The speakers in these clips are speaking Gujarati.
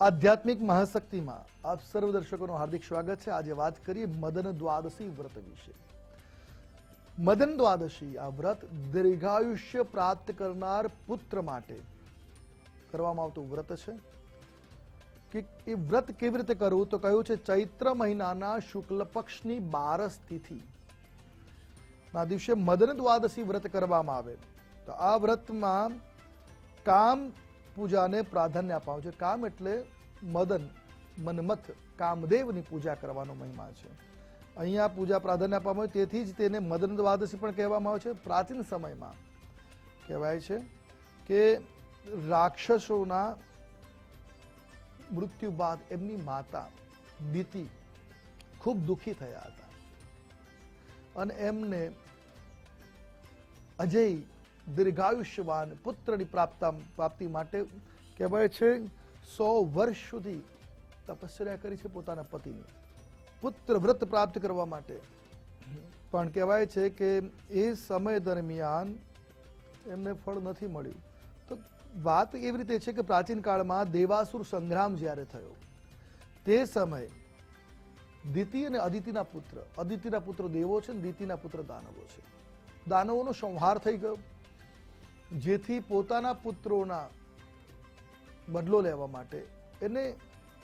આધ્યાત્મિક મહાશક્તિમાં આપ સર્વ દર્શકોનું હાર્દિક સ્વાગત છે. આજે વાત કરીએ મદન દ્વાદશી વ્રત વિશે. મદન દ્વાદશી આ વ્રત દીર્ઘાયુષ્ય પ્રાપ્ત કરનાર પુત્ર માટે કરવામાં આવતું વ્રત છે. કે એ વ્રત કેવી રીતે કરવું? તો કહ્યું છે, ચૈત્ર મહિનાના શુક્લ પક્ષની બારસ તિથિ. ના દિવસે મદન દ્વાદશી વ્રત કરવામાં આવે. તો આ વ્રતમાં કામ પૂજાને પ્રાધાન્ય આપવાનું છે. કામ એટલે મદન, મન્મથ, કામદેવની પૂજા કરવાનો મહિમા છે. અહીંયા પૂજા પ્રાધાન્ય આપવામાં આવે, તેથી જ તેને મદન દ્વાદશી પણ કહેવામાં આવે છે. પ્રાચીન સમયમાં કહેવાય છે કે રાક્ષસોના મૃત્યુ બાદ એમની માતા દીતિ ખૂબ દુઃખી થયા હતા. અને એમને અજય દીર્ઘાયુષ્યવાન પુત્રની પ્રાપ્તા પ્રાપ્તિ માટે કહેવાય છે, સો વર્ષ સુધી તપસ્યા કરી છે પોતાના પતિની. પુત્ર વ્રત પ્રાપ્ત કરવા માટે. પણ કહેવાય છે કે એ સમય દરમિયાન એમને ફળ નથી મળ્યું. તો વાત એવી રીતે છે કે પ્રાચીન કાળમાં દેવાસુર સંગ્રામ જ્યારે થયો, તે સમયે દિતિ અને અદિતિના પુત્ર અદિતિના પુત્ર દેવો છે અને દિતિના પુત્ર દાનવો છે. દાનવોનો સંહાર થઈ ગયો. જેથી પોતાના પુત્રોના બદલો લેવા માટે એને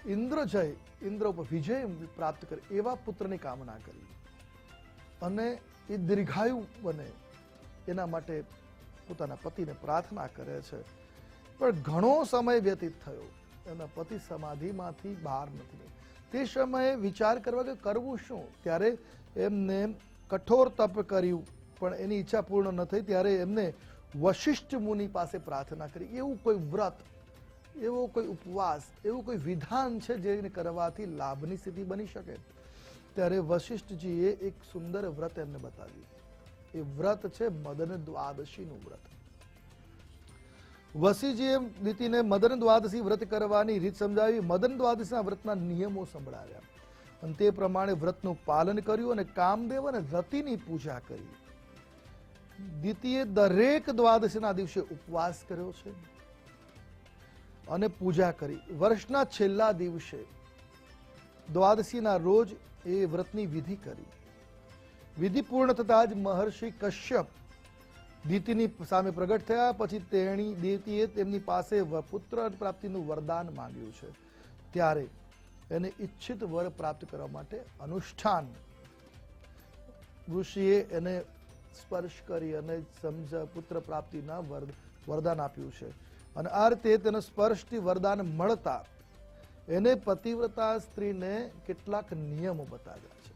ઇન્દ્ર જય, ઇન્દ્ર ઉપર વિજય પ્રાપ્ત કરે એવા પુત્રની કામના કરી. અને એ દીર્ઘાયુ બને એના માટે પોતાના પતિને પ્રાર્થના કરે છે. પણ ઘણો સમય વ્યતીત થયો. એના પતિ સમાધિમાંથી બહાર નથી તે સમયે વિચાર કરવા કે કરવું શું? ત્યારે એમને કઠોર તપ કર્યું, પણ એની ઈચ્છા પૂર્ણ ન થઈ. ત્યારે એમને વશિષ્ઠ મુનિ પાસે પ્રાર્થના કરી. એવું કોઈ વ્રત, એવો કોઈ ઉપવાસ, એવું કોઈ વિધાન છે જેને કરવાથી લાભની સ્થિતિ બની શકે? ત્યારે વશિષ્ઠજીએ એક સુંદર વ્રત એમને બતાવ્યું. એ વ્રત છે મદન દ્વાદશીનું વ્રત. વસીજીએ નીતિને મદન દ્વાદશી વ્રત કરવાની રીત સમજાવી, મદન દ્વાદશીના વ્રતના નિયમો સંભળાવ્યા. અને તે પ્રમાણે વ્રતનું પાલન કર્યું અને કામદેવ અને રતિની પૂજા કરી. દ્વિતીય દરેક દ્વાદશીના દિવસે ઉપવાસ કર્યો છે અને પૂજા કરી. વર્ષના છેલ્લા દિવસે દ્વાદશીના રોજ એ વ્રતની વિધિ કરી. વિધિ પૂર્ણ થતાં જ મહર્ષિ કશ્યપ દીતિની સામે પ્રગટ થયા, પછી તેણી દેવતીએ તેમની પાસે પુત્ર પ્રાપ્તિનું વરદાન માંગ્યું છે. ત્યારે એને ઈચ્છિત વર પ્રાપ્ત કરવા માટે અનુષ્ઠાન ઋષિએ એને સ્પર્શ કરી અને સમજ, પુત્ર પ્રાપ્તિના વરદાન આપ્યું છે. અને આ રીતે તેનો સ્પર્શથી વરદાન મળતા એને પતિવ્રતા સ્ત્રીને કેટલાક નિયમો બતાવ્યા છે.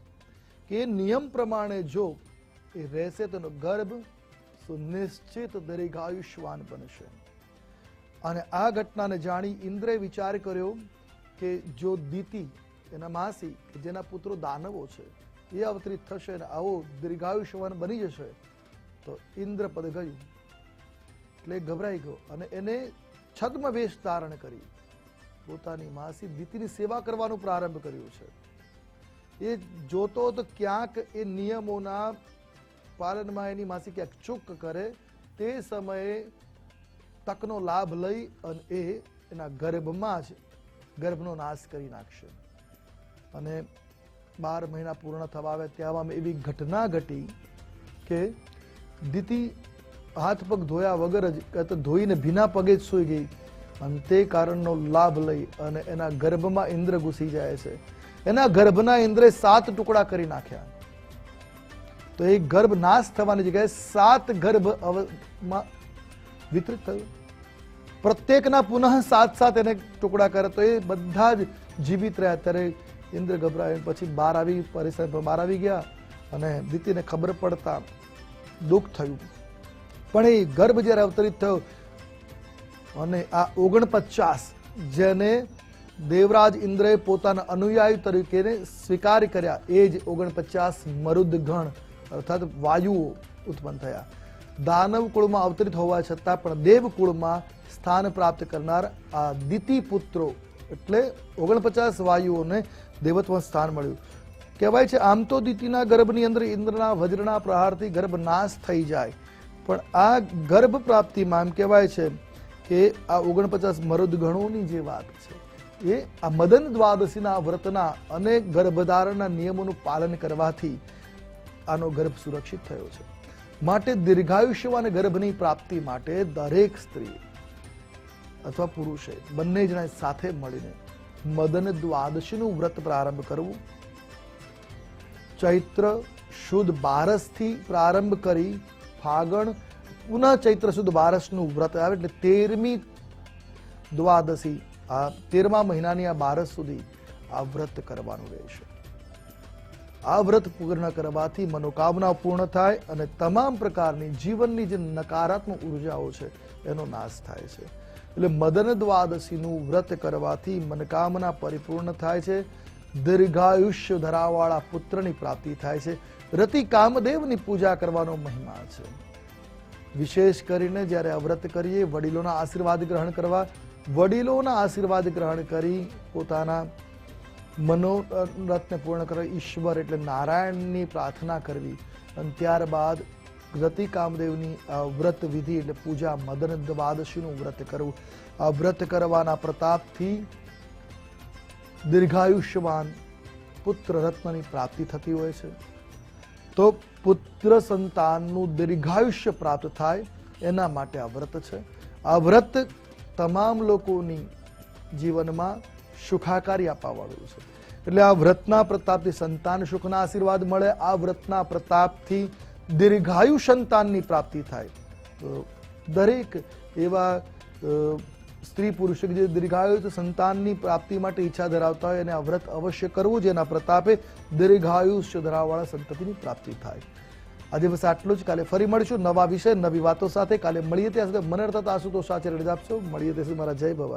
કે નિયમ પ્રમાણે જો એ રહેશે, તેનો ગર્ભ સુનિશ્ચિત દીર્ઘાયુષ્યવાન બનશે. અને આ ઘટનાને જાણી ઇન્દ્રે વિચાર કર્યો કે જો દીતિ, એના માસી જેના પુત્રો દાનવો છે એ અવતરિત થશે અને આવો દીર્ઘાયુષ્યવાન બની જશે, તો ઇન્દ્રપદ ગયું. એટલે ગભરાઈ ગયો અને એને છદ્મ વેશ ધારણ કરી. પોતાની માસી દીતીની સેવા કરવાનું પ્રારંભ કર્યું છે. એ જોતો તો ક્યાંક એ નિયમોના પાલનમાં એની માસી ક્યાંક ચૂક કરે, તે સમયે તકનો લાભ લઈ અને એ એના ગર્ભમાં જ ગર્ભનો નાશ કરી નાખશે. અને બાર મહિના પૂર્ણ થવા આવે ત્યાં એવી ઘટના ઘટી કે દીતિ હાથ પગ ધોયા વગર જ ધોઈને ભીના પગે જ સૂઈ ગઈ. અને તે કારણનો લાભ લઈ અને એના ગર્ભમાં ઇન્દ્ર ઘૂસી જાય છે. એના ગર્ભના ઇન્દ્રે સાત ટુકડા કરી નાખ્યા. તો એ ગર્ભ નાશ થવાની જગ્યાએ સાત ગર્ભમાં વિતરિત થયું. પ્રત્યેકના પુનઃ સાત સાત એને ટુકડા કરે તો એ બધા જ જીવિત રહ્યા. ત્યારે ઇન્દ્ર ગભરાય. પછી બહાર આવી પરિસર બહાર આવી ગયા અને દીતીને ખબર પડતા દુઃખ થયું. પણ એ ગર્ભ જ્યારે અવતરિત થયો અને આ ઓગણપચાસ જેને દેવરાજ ઇન્દ્રએ પોતાના અનુયાયી તરીકે સ્વીકાર કર્યા, એ જ ઓગણપચાસ મરુદગણ અર્થાત વાયુઓ ઉત્પન્ન થયા. દાનવ કુળમાં અવતરિત હોવા છતાં પણ દેવ કુળમાં સ્થાન પ્રાપ્ત કરનાર આ દિતિ પુત્રો એટલે ઓગણપચાસ વાયુઓને દેવત્વ સ્થાન મળ્યું. કહેવાય છે, આમ તો દિતિના ગર્ભની અંદર ઇન્દ્રના વજ્રના પ્રહારથી ગર્ભ નાશ થઈ જાય. પણ આ ગર્ભ પ્રાપ્તિમાં એમ કહેવાય છે કે આ ઓગણપચાસ મરુદ ગણોની જે વાત છે, એ આ મદન દ્વાદશીના વ્રતના અને ગર્ભધારણના નિયમોનું પાલન કરવાથી આનો ગર્ભ સુરક્ષિત થયો છે. માટે દીર્ઘાયુષ્ય અને ગર્ભની પ્રાપ્તિ માટે દરેક સ્ત્રી અથવા પુરુષે બંને જણા સાથે મળીને મદન દ્વાદશીનું વ્રત પ્રારંભ કરવું ચૈત્ર શુદ્ધ બારસથી પ્રારંભ કરી ફાગણ પુનઃ ચૈત્ર શુદ્ધ બારસનું વ્રત આવે એટલે તેરમી દ્વાદશી આ તેરમા મહિનાની આ બારસ સુધી આ વ્રત કરવાનું રહેશે આ વ્રત પૂર્ણ કરવાથી મનોકામના પૂર્ણ થાય અને તમામ પ્રકારની જીવનની જે નકારાત્મક ઉર્જાઓ છે, એનો નાશ થાય છે. એટલે મદન દ્વાદશીનું વ્રત કરવાથી મનોકામના પરિપૂર્ણ થાય છે, દીર્ઘાયુષ્ય ધરાવાળા પુત્રની પ્રાપ્તિ થાય છે. રતિ કામદેવની પૂજા કરવાનો મહિમા છે. વિશેષ કરીને જ્યારે આ વ્રત કરીએ, વડીલોના આશીર્વાદ ગ્રહણ કરવા, વડીલોના આશીર્વાદ ગ્રહણ કરી પોતાના મનોરથને પૂર્ણ કરવા ઈશ્વર એટલે નારાયણની પ્રાર્થના કરવી. અને ત્યારબાદ રતિ કામદેવની વ્રત વિધિ એટલે પૂજા, મદન દ્વાદશીનું વ્રત કરવું. આ વ્રત કરવાના પ્રતાપથી દીર્ઘાયુષ્યવાન પુત્ર રત્નની પ્રાપ્તિ થતી હોય છે. તો પુત્ર સંતાનનું દીર્ઘાયુષ્ય પ્રાપ્ત થાય, એના માટે આ વ્રત છે. આ વ્રત તમામ લોકોની જીવનમાં સુખાકારી આપવાવાળું છે. એટલે આ વ્રતના પ્રતાપથી સંતાન સુખના આશીર્વાદ મળે, આ વ્રતના પ્રતાપથી દીર્ઘાયુ સંતાનની પ્રાપ્તિ થાય. દરેક એવા સ્ત્રી પુરુષ કે જે દીર્ઘાયુ સંતાનની પ્રાપ્તિ માટે ઈચ્છા ધરાવતા હોય અને આ વ્રત અવશ્ય કરવું જેના પ્રતાપે દીર્ઘાયુષ્ય ધરાવવાળા સંતતિની પ્રાપ્તિ થાય. આજે બસ આટલું જ. કાલે ફરી મળીશું નવા વિષય, નવી વાતો સાથે. કાલે મળીએ ત્યાં સુધી. મને અર્થાત આશુતોષ સાથે રડી આપશો. મળીએ ત્યાં સુધી. મારા જય ભવાની